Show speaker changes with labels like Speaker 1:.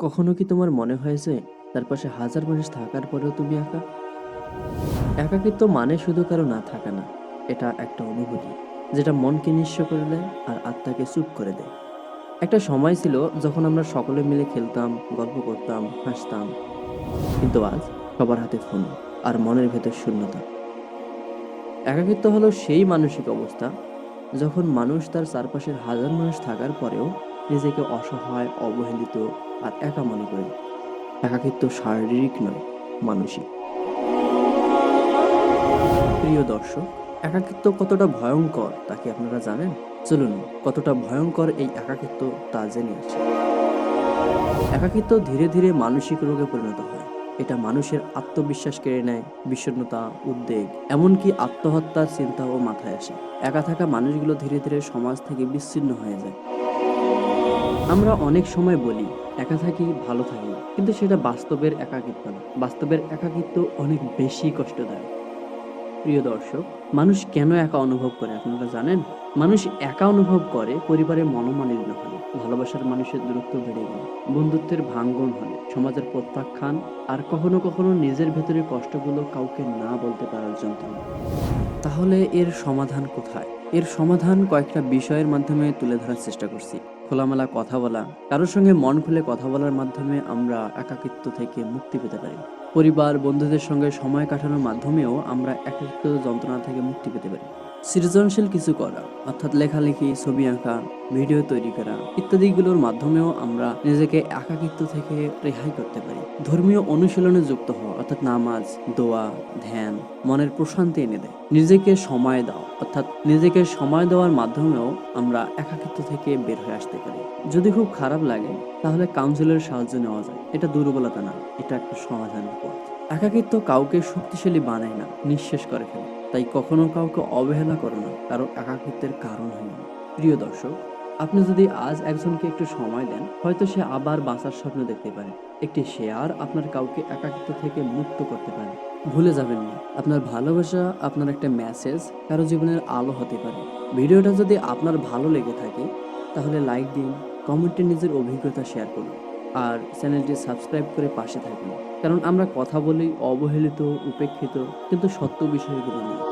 Speaker 1: কখনো কি তোমার মনে হয়েছে তার পাশে হাজার মানুষ থাকার পরেও তুমি একা? একাকিত্ব মানে শুধু কারও না থাকা না, এটা একটা অনুভূতি, যেটা মনকে নিঃস্ব করে দেয় আর আত্মাকে চুপ করে দেয়। একটা সময় ছিল যখন আমরা সকলে মিলে খেলতাম, গল্প করতাম, হাসতাম। কিন্তু আজ সবার হাতে ফোন আর মনের ভেতর শূন্যতা। একাকিত্ব হলো সেই মানসিক অবস্থা যখন মানুষ তার চারপাশের হাজার মানুষ থাকার পরেও নিজেকে অসহায়, অবহেলিত আর একা মনে করে। একাকিত্ব শারীরিক নয়, মানসিক। প্রিয় দর্শক, একাকিত্ব কতটা ভয়ঙ্কর তা কি আপনারা জানেন? চলুন, কতটা ভয়ঙ্কর এই একাকিত্ব তা জেনে আসি। একাকিত্ব ধীরে ধীরে মানসিক রোগে পরিণত হয়। এটা মানুষের আত্মবিশ্বাস কেড়ে নেয়, বিষণ্ণতা, উদ্বেগ, এমনকি আত্মহত্যার চিন্তাও মাথায় আসে। একা থাকা মানুষগুলো ধীরে ধীরে সমাজ থেকে বিচ্ছিন্ন হয়ে যায়। আমরা অনেক সময় বলি, একা থাকি, ভালো থাকি। কিন্তু সেটা বাস্তবের একাকিত্ব না। বাস্তবের একাকিত্ব অনেক বেশি কষ্টদায়ক। প্রিয় দর্শক, মানুষ কেন একা অনুভব করে আপনারা জানেন? মানুষ একা অনুভব করে পরিবারের মনোমালিন্য হলে, ভালোবাসার মানুষের দূরত্ব বেড়ে গেলে, বন্ধুত্বের ভাঙ্গন হলে, সমাজের প্রত্যাখ্যান আর কখনো কখনো নিজের ভেতরের কষ্টগুলো কাউকে না বলতে পারার যন্ত্রণা। তাহলে এর সমাধান কোথায়? এর সমাধান কয়েকটা বিষয়ের মাধ্যমে তুলে ধরার চেষ্টা করছি। খোলামেলা কথা বলা, কারোর সঙ্গে মন খুলে কথা বলার মাধ্যমে আমরা একাকিত্ব থেকে মুক্তি পেতে পারি। পরিবার, বন্ধুদের সঙ্গে সময় কাটানোর মাধ্যমেও আমরা একাকিত্ব যন্ত্রণা থেকে মুক্তি পেতে পারি। সৃজনশীল কিছু করা, অর্থাৎ লেখালেখি, ছবি আঁকা, ভিডিও তৈরি করা ইত্যাদিগুলোর মাধ্যমেও আমরা নিজেকে একাকিত্ব থেকে রেহাই করতে পারি। ধর্মীয় অনুশীলনে যুক্ত হওয়া, অর্থাৎ নামাজ, দোয়া, ধ্যান, মনের প্রশান্তি এনে দেয়। নিজেকে সময় দাও, অর্থাৎ নিজেকে সময় দেওয়ার মাধ্যমেও আমরা একাকিত্ব থেকে বের হয়ে আসতে পারি। যদি খুব খারাপ লাগে, তাহলে কাউন্সিলের সাহায্য নেওয়া যায়। এটা দুর্বলতা না, এটা একটা সমাধানের পথ। একাকিত্ব কাউকে শক্তিশালী বানায় না, নিঃশেষ করে ফেলে। তাই কখনো কাউকে অবহেলা করো না, কারও একাকিত্বের কারণ হয় না। প্রিয় দর্শক, আপনি যদি আজ একজনকে একটু সময় দেন, হয়তো সে আবার বাঁচার স্বপ্ন দেখতে পারে। একটি শেয়ার আপনার কাউকে একাকিত্ব থেকে মুক্ত করতে পারে। ভুলে যাবেন না, আপনার ভালোবাসা, আপনার একটা মেসেজ কারও জীবনের আলো হতে পারে। ভিডিওটা যদি আপনার ভালো লেগে থাকে, তাহলে লাইক দিন কমেন্টে নিজের অভিজ্ঞতা শেয়ার করুন। আর চ্যানেলটি সাবস্ক্রাইব করে পাশে থাকুন। কারণ আমরা কথা বলি অবহেলিত উপেক্ষিত কিন্তু সত্য বিষয়গুলো নিয়ে।